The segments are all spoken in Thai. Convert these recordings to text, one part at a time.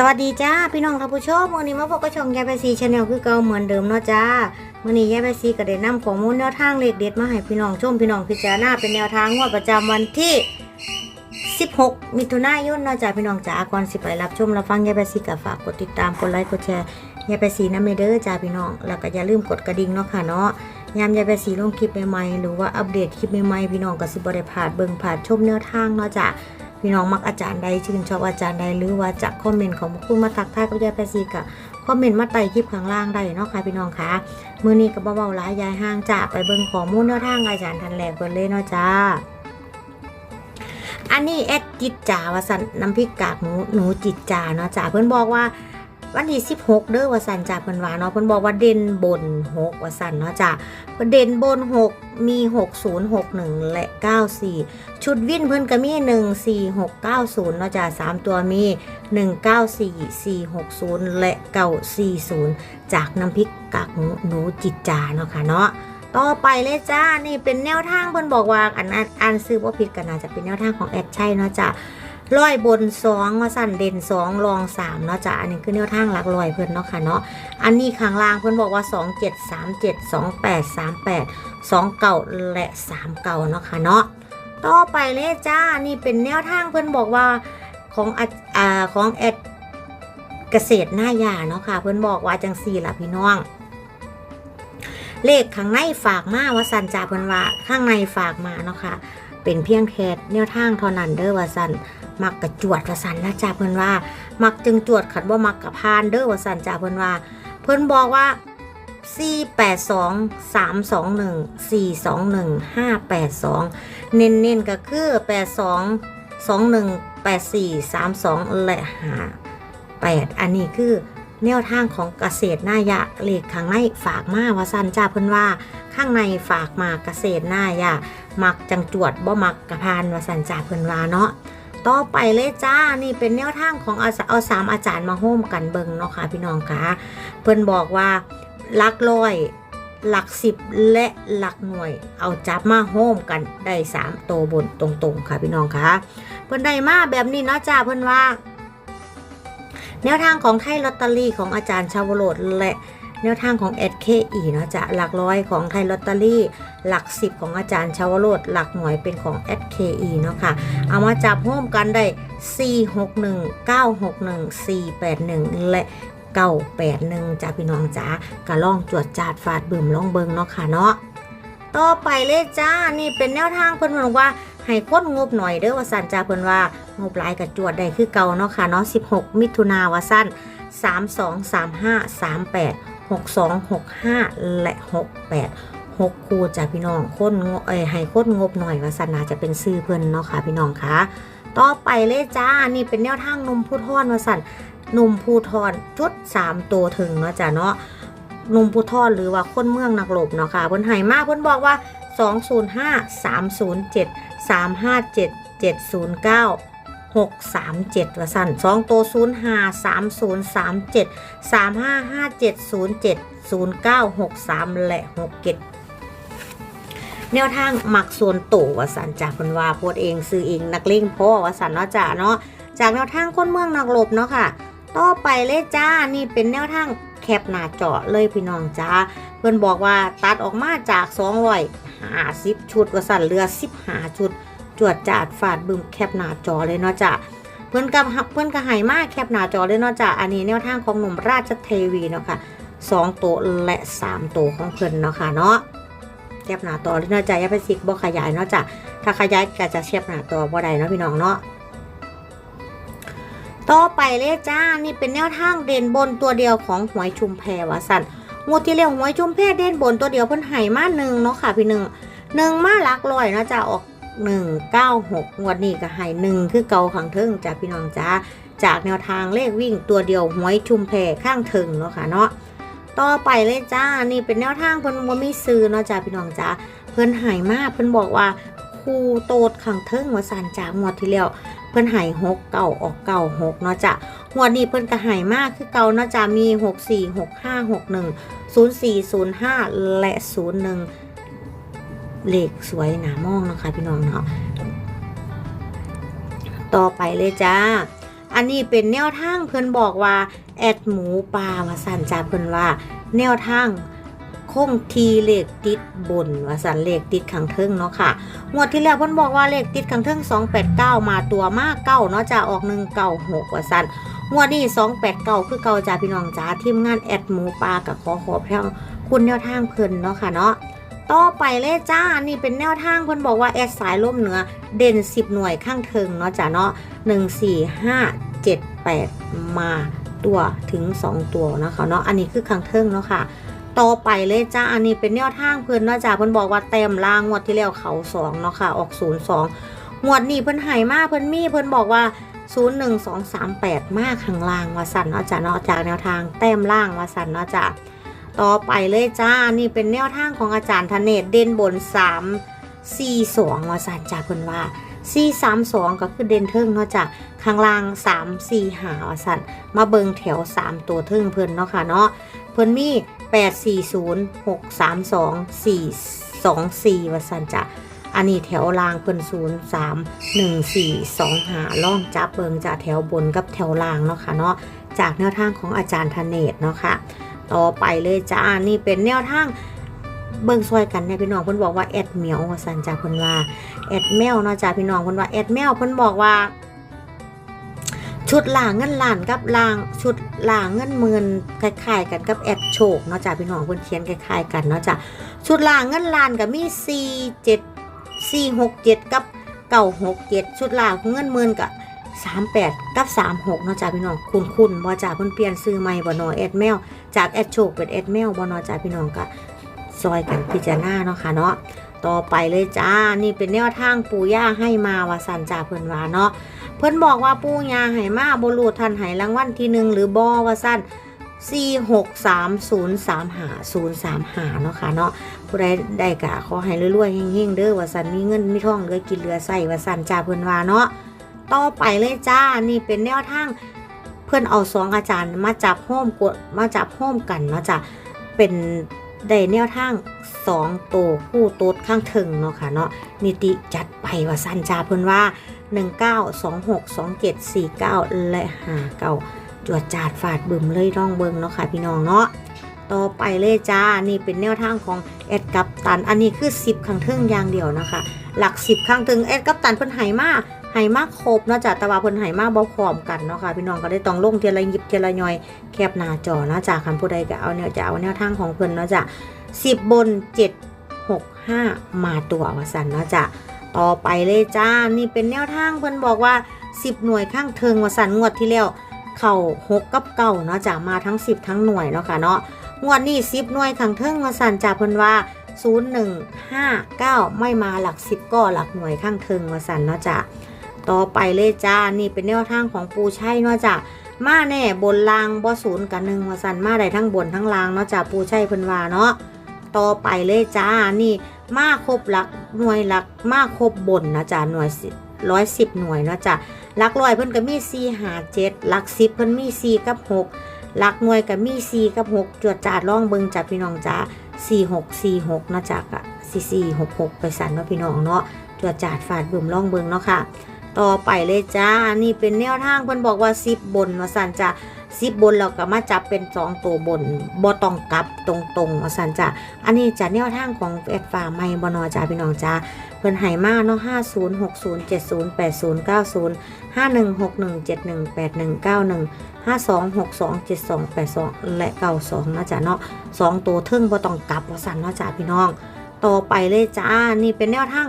สวัสดีจ้าพี่น้องท่านผู้ชมวันนี้มาพบกับช่องยายไปซีชาแนลคือเก่าเหมือนเดิมเนาะจ้าวันนี้ยายไปซีก็ได้นำข้อมูลแนวทางเลขเด็ดมาให้พี่น้องชมพี่น้องพิจารณาเป็นแนวทางงวดประจำวันที่ 16 มิถุนายนเนาะจ้าพี่น้องจ้าก่อนสิไปรับชมรับฟังยายไปซีก็ฝากกดติดตามกดไลค์กดแชร์ยายไปซีนะเมเดอร์จ้าพี่น้องแล้วก็อย่าลืมกดกระดิ่งเนาะค่ะเนาะยามยายไปซีลงคลิปใหม่ๆหรือว่าอัปเดตคลิปใหม่ๆพี่น้องก็สิบ่ได้พลาดเบิ่งพลาดชมแนวทางเนาะจ้า พี่น้องมักอาจารย์ใดชื่นชอบอาจารย์ใดหรือว่าจะคอมเมนต์ของคุณมาทักทายกับยายแปซีกะคอมเมนต์มาไต่คลิปข้างล่างได้เนาะค่ะพี่น้องคะมือนี้ก็เบาๆร้ายยายห้างจ่าไปเบิ่งของมูลแนวทางอาจารย์ทันแหลกเบิ่เลยเนาะจ้าอันนี้แอดจิตจ่าวสันน้ำพริกกากหมูหนูจิตจ่าเนาะจ้าเพื่อนบอกว่า วันที่16 เด้อว่าสันจ้าเพิ่นว่าเนาะเพิ่นบอกว่าเด่นบน 6 ว่าสันเนาะจ้าเด่นบน 6 มี 6061 และ 94 ชุดวิ่นเพิ่นก็มี 14690 เนาะจ้า3ตัวมี 194460 และ 940 จากน้ำพริกกากหมูหนูจิตจาเนาะค่ะเนาะต่อไปเลยจ้า นี่เป็นแนวทางเพิ่นบอกว่าอันอันอันซื้อว่าผิดกันน่าจะเป็นแนวทางของแอดใช่เนาะจ้า ร้อยบน2ว่าสั่นเด่น2รอง3เนาะจ้าอันนี้คือแนวทางหลักร้อยเพิ่อนเนาะค่ะเนาะอันนี้ข้างล่างเพิ่อนบอกว่า2737 2838 2เจ็ดสองแปดสามแปดสองเก่าและ3เก่าเนาะค่ะเนาะต่อไปเลยจ้านี่เป็นแนวทางเพิ่อนบอกว่าของอาอ่าของแอดเกษตรหน้ายาเนาะค่ะ เพิ่อนบอกว่าจังสี่ล่ะพี่น้อง เลขข้างในฝากมาว่าสันจ่าเพิ่อนว่าข้างในฝากมาเนาะค่ะ เป็นเพียงแค่แนวทางเท่านั้นเด้อว่าสัน มักกระจวดว่าสันนะจ่าเพิ่นว่า มักจึงจวดขัดว่ามักกระพานเด้อว่าสันจ่าเพิ่นว่า เพิ่นบอกว่า482 321 421 582เน้นๆก็คือ82 21 84 32และ5 8อันนี้คือแนวทางของเกษตรนายะเลขข้างในฝากมาวาสันจ้าเพิ่นว่า ข้างในฝากมาเกษตรนายะ มักจังจวดบ่มักกระพานวาสันจ้าเพิ่นว่าเนาะ ต่อไปเลยจ้า นี่เป็นแนวทางของเอาสามอาจารย์มาโฮมกันเบิงเนาะค่ะพี่น้องคะเพิ่นบอกว่าหลักร้อย หลักสิบและหลักหน่วย เอาจับมาโฮมกันได้สามโตวบนตรงๆค่ะพี่น้องคะเพิ่นได้มาแบบนี้เนาะจ้าเพิ่นว่า แนวทางของไทยลอตเตอรี่ของอาจารย์ชาวโรดและ แนวทางของ SKE เนาะจะหลักร้อยของไทยลอตเตอรี่ หลักสิบของอาจารย์ชาวโรดหลักหน่วยเป็นของ SKE เนาะค่ะ เอามาจับโฮมกันได้ 461 961 481 และ981จ้าพี่น้องจ้ากะล่องจวดจาดฟาดบิ่มล่องเบิงเนาะค่ะเนาะต่อไปเลยจ้า นี่เป็นแนวทางเพิ่นบอกว่าให้ค้นงบหน่อยเด้อว่าสันจ้าเพิ่นว่างบลายกับจวดได้คือเก่าเนาะค่ะเนาะ16 มิถุนาวาสั้น32 62 65 และ 68 6คู่จ้าพี่น้องคนงบเอ้ยให้คนงบหน่อยว่าสันนาจะเป็นซื้อเพิ่นเนาะค่ะพี่น้องคะต่อไปเลยจ้านี่เป็นแนวทางนมผู้ทอนว่าสันนมผู้ทอนชุด 3 ตัวถึงเนาะจ้าเนาะนมผู้ทอนหรือว่าคนเมืองนักรบเนาะค่ะเพิ่นให้มาเพิ่นบอกว่า 205 307 357 709 637ว่าสั่น2ตัว05 3037 3557 07 0963และ67แนวทางหมักส่วนโตววสันจากคนว่าโพดเองซื้อเองนักเลงพ่อวสันเนาะจ้าเนาะจากแนวทางคนเมืองนักลบเนาะค่ะ ต่อไปเลยจ้านี่เป็นแนวทางแคปหน้าจอเลยพี่น้องจ้าเพื่อนบอกว่าตัดออกมาจาก250ชุดวสันเรือ15ชุด จวดจาดฟาดบึมแคปหน้าจอเลยเนาะจ้ะเพื่อนกับเพื่อนก็ใหายมากแคปหน้าจอเลยเนาะจ้ะอันนี้แนวทางของหนุ่มราชเทวีเนาะค่ะสองตัวและสามตัวของเพื่อนเนาะค่ะเนาะแคปหน้าจอเลยเนาะจ้ะอย่าไปสิกบ่ขยายเนาะจ้ะถ้าขยายก็จะแคปหน้าจอบ่ได้เนาะพี่น้องเนาะต่อไปเลยจ้า นี่เป็นแนวทางเด่นบนตัวเดียวของหวยชุมแพวะสันงวดที่แล้วหวยชุมแพเด่นบนตัวเดียวเพิ่นหายมาหนึ่งเนาะค่ะพี่หนึ่งหนึ่งมาหลักร้อยเนาะจ้ะออก 196งวดนี้ก็ให้หนึ่งคือเก่าขังเทิงจ้าพี่น้องจ้าจากแนวทางเลขวิ่งตัวเดียวหวยชุมแพข้างเทิงเนาะค่ะเนาะต่อไปเลยจ้านี่เป็นแนวทางเพิ่นบ่มีซื้อเนาะจ้าพี่น้องจ้าเพิ่นหายมากเพิ่นบอกว่าครูโตดขังเทิงว่าสันจากงวดที่แล้วเพิ่นหายหกเก่าออกเก่าหกเนาะจ้างวดนี้เพิ่นก็หายมากคือเก่าเนาะจ้ามีหกสี่หกห้าหกหนึ่งศูนย์สี่ศูนย์ห้าและศูนย์หนึ่ง เลขสวยหนามองนะคะพี่น้องเนาะต่อไปเลยจ้า อันนี้เป็นแนวทางเพิ่อนบอกว่า แอดหมูปลาวาสันจ้าเพิ่อนว่า แนวทางคงทีเลขติดบนวาสันเลขติดขังเทิงเนาะค่ะงวดที่แล้วเพิ่นบอกว่าเลขติดขังเทิง289 มาตัวมากเก้าเนาะจ้าออก196ว่าสันงวดนี้289คือเก่าจ้าพี่น้องจ้าทีมงานแอดหมูปลากับขอขอบทางคุณแนวทางเพิ่อนเนาะค่ะเนาะ ต่อไปเลยจ้า นี่เป็นแนวทางเพิ่นบอกว่าแอดสายล่มเหนือ เด่น 10 หน่วยข้างเทิงเนาะจ้าเนาะ1 4 5 7 8 มาตัวถึง 2 ตัวนะคะเนาะ อันนี้คือข้างเทิงเนาะค่ะ ต่อไปเลยจ้า อันนี้เป็นแนวทางเพิ่นเนาะจ้าเพิ่นบอกว่าเต็มล่างงวดที่แล้วเขา2เนาะค่ะ ออก0 2งวดนี้เพิ่นให้มากเพิ่นมีเพิ่นบอกว่า0 1 2 3 8 มากข้างล่างว่าสั่นเนาะจ้าเนาะจากแนวทางเต็มล่างว่าสั่นเนาะจ้า ต่อไปเลยจ้า นี่เป็นแนวทางของอาจารย์ธเนศเด่นบน 3 4 2ว่าสันจ้าเพิ่นว่า 4 3 2 ก็คือเด่นเทิงเนาะจ้ะข้างล่าง 3 4หาว่าสันมาเบิงแถว 3 ตัวเทิงเพิ่นเนาะค่ะเนาะเพิ่นมี 8 4 0 6 3 2 4 2 4ว่าสั่นจ้ะอันนี้แถวล่างเพิ่น0 3 1 4 2หาล่องจับเบิงจากแถวบนกับแถวล่างเนาะค่ะเนาะจากแนวทางของอาจารย์ธเนศเนาะค่ะ ต่อไปเลยจ้า นี่เป็นแนวทางเบิ่งซอยกันเนี่ยพี่น้องเพิ่นบอกว่าแอดเหมียวสันจ้าเพิ่นว่าแอดแมวเนาะจ้าพี่น้องเพิ่นว่าแอดแมวเพิ่นบอกว่า ชุดล่างเงินล้านกับล่างชุดล่างเงินหมื่นคล้ายๆกันกับแอดโชคเนาะจ้าพี่น้องเพิ่นเขียนคล้ายๆกันเนาะจ้าชุดล่างเงินล้านก็มี4 7 4 6 7กับ9 6 7ชุดล่างเงินหมื่นก็ 38กับ36เนาะจ้าพี่น้องคุ้นๆบ่จ้าเพิ่นเปลี่ยนซื้อใหม่บ่เนาะแอดแมวจากแอดโชคเป็นแอดแมวบอนอจ่าพี่น้องก็ซอยกันพิจารณาเนาะค่ะเนาะต่อไปเลยจ้า นี่เป็นแนวทางปู่ย่าให้มาว่าสันจ่าเพิ่นว่าเนาะ เพิ่นบอกว่าปู่ย่าให้มาบรูทันให้รางวัลที่หนึ่งหรือบอว่าสั้น4 6 3 0 3หา0 3หาเนาะค่ะเนาะ ผู้ใดได้กะขอให้รวยๆเฮงๆเด้อว่าสันมีเงินมีทองเหลือกินเหลือใส่ว่าสันจ่าเพิ่นว่าเนาะ ต่อไปเลยจ้า นี่เป็นแนวทางเพื่อนเอาสองอาจารย์มาจับโฮมกดมาจับโฮมกันเนาะจ้ะเป็นได้แนวทางสองโตวคู่โต๊ดข้างถึงเนาะค่ะเนาะนิติจัดไปว่าสั้นจ้าเพิ่อนว่า 19262749 และ59จวดจาดฝาดบึมเลยร่องเบิงเนาะค่ะพี่น้องเนาะต่อไปเลยจ้า นี่เป็นแนวทางของแอดกัปตัน อันนี้คือ 10 ข้างถึงอย่างเดียวนะคะ หลัก 10 ข้างถึงแอดกัปตันเพิ่นไหมาก ไหมากครบเนาะจ้ะแต่ว่าเพิ่นไหมากบ่พร้อมกันเนาะค่ะพี่น้องก็ได้ต้องลงเทียละยิบเทียละย่อยแคบหน้าจอเนาะจ้ะคันผู้ใดก็เอาแนวจะเอาแนวทางของเพิ่นเนาะจ้ะ10บบน7 6 5มาตัวว่าซั่นเนาะจ้ะต่อไปเลยจ้านี่เป็นแนวทางเพิ่นบอกว่า10หน่วยข้างเทิงว่าซั่นงวดที่แล้วเข้า6กับเก้าเนาะจ้ะมาทั้ง10ทั้งหน่วยเนาะค่ะเนาะงวดนี้10หน่วยข้างเทิงว่าซั่นจ้ะเพิ่นว่า0159 ไม่มาหลัก 10 ก็หลักหน่วยข้างเทิงว่าซั่นเนาะจ้ะ ต่อไปเลยจ้า นี่เป็นแนวทางของปูชัยเนาะจ้ะมาแน่บนลางบ่ศูนย์กับหนึ่งว่าสันมาได้ทั้งบนทั้งลางเนาะจ้ะปูชัยเพิ่นว่าเนาะต่อไปเลยจ้า นี่มาครบหลักหน่วยหลักมาครบบนนะจ้ะหน่วยร้อยสิบหน่วยเนาะจ้ะหลักร้อยเพิ่นก็มีสี่หาเจ็ดหลักสิบเพิ่นมีสี่กับหกหลักหน่วยก็มีสี่กับหกจวดจาดล่องเบิงจ้ะพี่น้องจ้าสี่หกสี่หกเนาะจ้ะกะสี่สี่หกหกไปสันเนาพี่น้องเนาะจวดจาดฝาดเบึมล่องเบิงเนาะค่ะ ต่อไปเลยจ้า นี่เป็นแนวทางเพิ่นบอกว่าซิบบนว่าสันจ้ะซิบบนเราก็มาจับเป็นสองตัวบนบ่ต้องกลับตรงๆว่าสันจ้ะอันนี้จะแนวทางของแอดฟ้าไม่บนอจ้าพี่น้องจ้าเพิ่นให้มากเนาะห้าศูนย์หกศูนย์เจ็ดศูนย์แปดศูนย์เก้าศูนย์ห้าหนึ่งหกหนึ่งเจ็ดหนึ่งแปดหนึ่งเก้าหนึ่งห้าสองหกสองเจ็ดสองแปดสองและเก้าสองนะจ้ะเนาะสองตัวเทิงบ่ต้องกลับว่าสันเนาะจ้าพี่น้อง ต่อไปเลยจ้านี่เป็นแนวทาง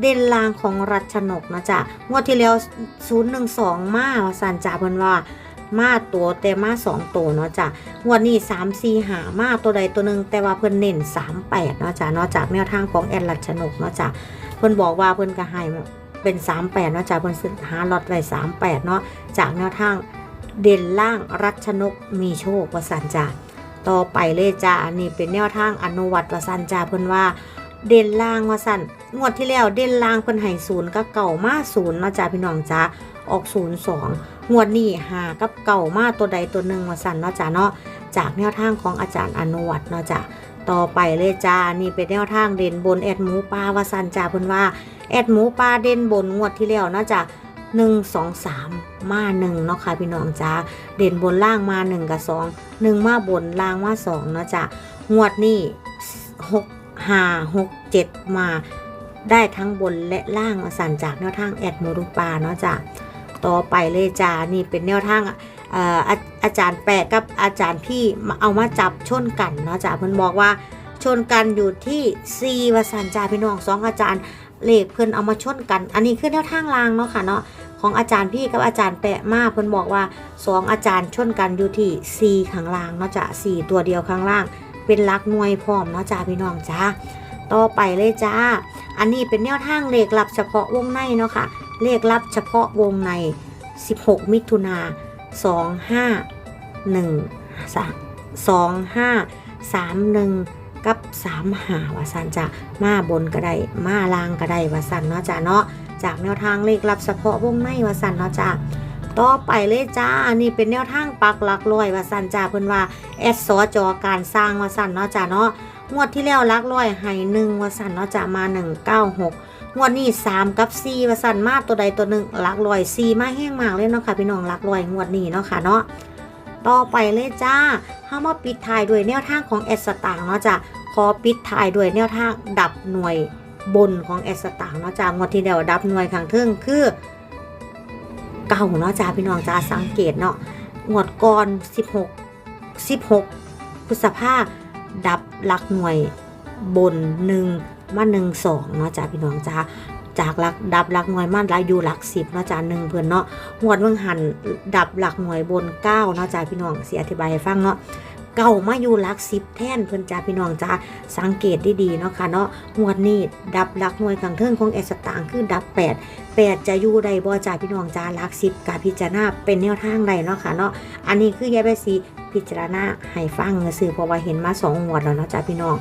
เด่นลางของรัชนกนะจ๊ะงวดที่แล้ว012มาว่าสันจ่าเพิ่นว่ามาตัวแต่มา2ตัวเนาะจ้ะงวดนี้3 4หามาตัวใดตัวหนึ่งแต่ว่าเพิ่นเน้น38เนาะจ้ะเนาะจากแนวทางของแอนรัชนกเนาะจ้ะเพิ่นบอกว่าเพิ่นก็ให้เป็น38เนาะจ้ะเพิ่นซื้อหาลอตไว้38เนาะจากแนวทางเด่นล่างรัชนกมีโชคว่าสันจ้ะต่อไปเลยจ้ะอันนี้เป็นแนวทางอนุวัตว่าสันจ้ะเพิ่นว่า เด่นล่างว่าสั่นงวดที่แล้วเด่นล่างเพิ่นให้ศูนย์กับเก่ามาศูนย์มาจ้าพี่น้องจ้าออกศูนย์สองงวดนี้หากับเก่ามาตัวใดตัวหนึ่งว่าสั่นเนาะจ้าเนาะจากแนวทางของอาจารย์อนุวัตเนาะจ้าต่อไปเลยจ้า นี่เป็นแนวทางเด่นบนแอดหมูปลาว่าสั่นจ้าเพิ่นว่าแอดหมูปลาเด่นบนงวดที่แล้วเนาะจ้าหหนึ่งสองสามมาหนึ่งเนาะค่ะพี่น้องจ้าเด่นบนล่างมาหนึ่งกับสองหนึ่งมาบนล่างมาสองเนาะจ้างวดนี้หก ห้าหกเจ็ดมาได้ทั้งบนและล่างมาสั่นจากแนวทางแอดโมรุปาเนาะจ้าต่อไปเลยจ้านี่เป็นแนวทางอออาอาจารย์แปะกับอาจารย์พี่มาเอามาจับชนกันเนาะจ้าเพิ่นบอกว่าชนกันอยู่ที่ซีวสันจ้าพี่น้องสองอาจารย์เลขเพิ่นเอามาชนกัน อันนี้คือแนวทางรางเนาะค่ะเนาะของอาจารย์พี่กับอาจารย์แปะมาเพิ่นบอกว่าสองอาจารย์ชนกันอยู่ที่4ข้างล่างเนาะจ้ะ4ตัวเดียวข้างล่าง เป็นหลักหน่วยพร้อมเนาะจ้าพี่น้องจ้าต่อไปเลยจ้า อันนี้เป็นแนวทางเลขลับเฉพาะวงในเนาะค่ะ เลขลับเฉพาะวงใน 16 มิถุนา25 1 25 31กับ3หาวาสันจะมาบนก็ได้มาลางก็ได้วาสันเนาะจ้าเนาะจากแนวทางเลขลับเฉพาะวงในวาสันเนาะจ้า ต่อไปเลยจ้าอันนี้เป็นแนวทางปักหลักลอยว่าสันจ้าเพิ่นว่าแอดสอจอการสร้างว่าสันเนาะจ้าเนาะงวดที่แล้วลักลอยให้หนึ่งว่าสันเนาะจ้ามา196งวดนี้3กับ4ว่าสันมาตัวใดตัวหนึ่งลักลอย4มาแห้งมากเลยเนาะค่ะพี่น้องลักลอยงวดนี้เนาะค่ะเนาะต่อไปเลยจ้าเฮามาปิดท้ายด้วยแนวทางของแอดสตางเนาะจ้าขอปิดท้ายด้วยแนวทางดับหน่วยบนของแอสตางเนาะจ้างวดที่เดียวดับหน่วยขังเทิงคือ เก่าเนาะจ้าพี่น้องจ้าสังเกตเนาะงวดก่อน 16 16พฤษภาดับหลักหน่วยบนหนึ่งมาหนึ่งสองเนาะจ้าพี่น้องจ้าจากหลักดับหลักหน่วยมาหลายอยู่หลักสิบเนาะจ้าหนึ่งเพื่อนเนาะงวดเมืองหันดับหลักหน่วยบนเก้าเนาะจ้าพี่น้องเสียอธิบายให้ฟังเนาะ เก่ามาอยู่ลักสิบแท่นเพื่อนจ้าพี่น้องจ้าสังเกตดีๆเนาะค่ะเนาะงวดนี้ดับลักหน่วยขังเทิงของเอสตางคือดับ8 8จะอยู่ใดบ่จ่าพี่น้องจ้าลัก10กาพิจารณาเป็นแนวทางใดเนาะค่ะเนาะอันนี้คือยายใบสีพิจารณาให้ฟังซื่อเพราะว่าเห็นมา2งวดแล้วเนาะจ้าพี่น้อง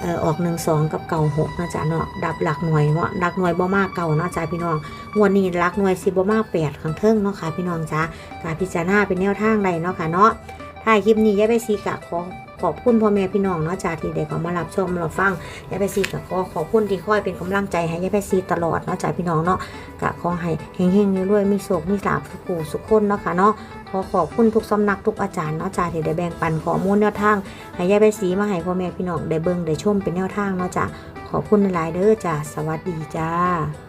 เอ่อออก1 2กับเก่า6เนาะจ้าเนาะดับหลักหน่วยเนาะหลักหน่วยบ่มากเก่าเนาะจ้าพี่น้องงวดนี้หลักหน่วยสิบ่มาก8ขังเทิงเนาะค่ะพี่น้องจ้ากาพิจารณาเป็นแนวทางใดเนาะค่ะเนาะ ท้ายคลิปนี้ยายใบสีกะขอขอบคุณพ่อแม่พี่น้องเนาะจ้าที่ได้เข้ามารับชมเราฟังยายไปซีกับขอขอบคุณที่คอยเป็นกำลังใจให้ยายไปซีตลอดเนาะจ้าพี่น้องเนาะกะขอให้เฮงๆรวยๆมีโศกมีลาภสุขสุขคนเนาะค่ะเนาะขอขอบคุณทุกสำนักทุกอาจารย์เนาะจ้าที่ได้แบ่งปันข้อมูลแนวทางให้ยายไปซีมาให้พ่อแม่พี่น้องได้เบิ่งได้ชมเป็นแนวทางเนาะจ้าขอบคุณหลายเด้อจ้าสวัสดีจ้า